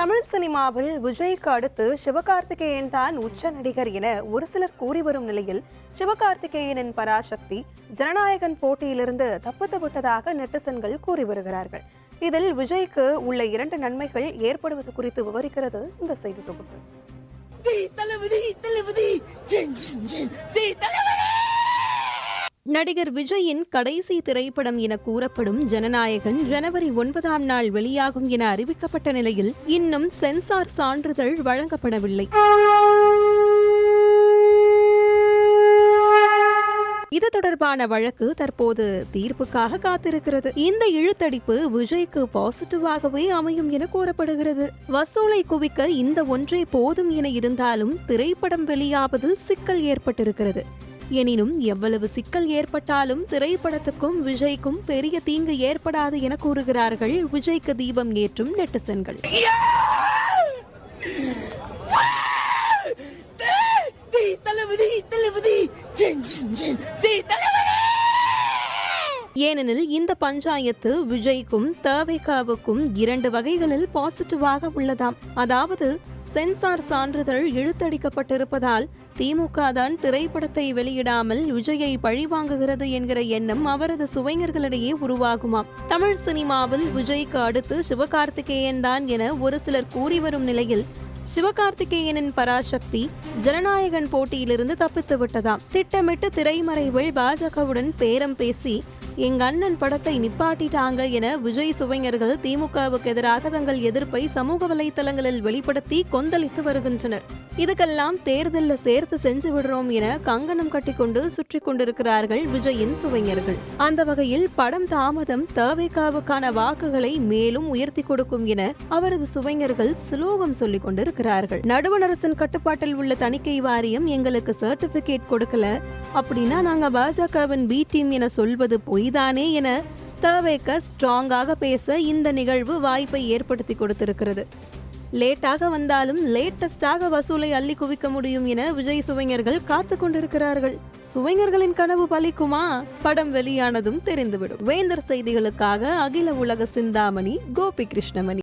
தமிழ் சினிமாவில் விஜய்க்கு அடுத்து சிவகார்த்திகேயன் தான் உச்ச நடிகர் என ஒரு சிலர் கூறி வரும் நிலையில் சிவகார்த்திகேயனின் பராசக்தி ஜனநாயகன் போட்டியிலிருந்து தப்பித்து விட்டதாக நெட்டிசன்கள் கூறி வருகிறார்கள். இதில் விஜய்க்கு உள்ள இரண்டு நன்மைகள் ஏற்படுவது குறித்து விவரிக்கிறது இந்த செய்தி தொகுப்பு. நடிகர் விஜயின் கடைசி திரைப்படம் என கூறப்படும் ஜனநாயகன் ஜனவரி ஒன்பதாம் நாள் வெளியாகும் என அறிவிக்கப்பட்ட நிலையில் இன்னும் சென்சார் சான்றிதழ் வழங்கப்படவில்லை. இது தொடர்பான வழக்கு தற்போது தீர்ப்புக்காக காத்திருக்கிறது. இந்த இழுத்தடிப்பு விஜய்க்கு பாசிட்டிவாகவே அமையும் என கூறப்படுகிறது. வசூலை குவிக்க இந்த ஒன்றே போதும் என இருந்தாலும் திரைப்படம் வெளியாவதில் சிக்கல் ஏற்பட்டிருக்கிறது. எனினும் எவ்வளவு சிக்கல் ஏற்பட்டாலும் திரைப்படத்துக்கும் விஜய்க்கும் பெரிய தீங்கு ஏற்படாது என கூறுகிறார்கள் விஜய்க்கு தீபம் ஏற்றும் நெட்டிசன்கள். ஏனெனில் இந்த பஞ்சாயத்து விஜய்க்கும் தேவைக்காவுக்கும் இரண்டு வகைகளில் பாசிட்டிவாக உள்ளதாம். அதாவது சென்சார் சான்றிதழ் இழுத்தடிக்கப்பட்டிருப்பதால் திமுக தான் திரைப்படத்தை வெளியிடாமல் விஜயை பழிவாங்குகிறது என்கிற எண்ணம் அவரது சுவைஞர்களிடையே உருவாகுமாம். தமிழ் சினிமாவில் விஜய்க்கு அடுத்து சிவகார்த்திகேயன் தான் என ஒரு சிலர் கூறி வரும் நிலையில் சிவகார்த்திகேயனின் பராசக்தி ஜனநாயகன் போட்டியிலிருந்து தப்பித்து விட்டதாம். திட்டமிட்டு திரைமறைவில் பாஜகவுடன் பேரம் பேசி எங்க அண்ணன் படத்தை நிப்பாட்டிட்டாங்க என விஜய் சுவைஞர்கள் திமுகவுக்கு எதிராக தங்கள் எதிர்ப்பை சமூக வலைத்தளங்களில் வெளிப்படுத்தி கொந்தளித்து வருகின்றனர். இதுக்கெல்லாம் தேர்தலில் சேர்த்து செஞ்சு விடுறோம் என கங்கணம் கட்டிக்கொண்டு சுற்றி கொண்டிருக்கிறார்கள் விஜயின் சுவைஞர்கள். அந்த வகையில் படம் தாமதம் தவேகாவுக்கான வாக்குகளை மேலும் உயர்த்தி கொடுக்கும் என அவரது சுவைஞர்கள் சுலோகம் சொல்லிக் இருக்கிறார்கள். நடுவண் அரசின் கட்டுப்பாட்டில் உள்ள தணிக்கை வாரியம் எங்களுக்கு சர்டிபிகேட் கொடுக்கல. அப்படின்னா நாங்க பாஜகவின் பி டீம் என சொல்வது பொய்தானே என தவேக்க ஸ்ட்ராங்காக பேச இந்த நிகழ்வு வாய்ப்பை ஏற்படுத்தி கொடுத்திருக்கிறது. லேட்டாக வந்தாலும் லேட்டஸ்டாக வசூலை அள்ளி குவிக்க முடியும் என விஜய் சுவைஞர்கள் காத்து கொண்டிருக்கிறார்கள். சுவைஞர்களின் கனவு பலிக்குமா? படம் வெளியானதும் தெரிந்துவிடும். வேந்தர் செய்திகளுக்காக அகில உலக சிந்தாமணி கோபி கிருஷ்ணமணி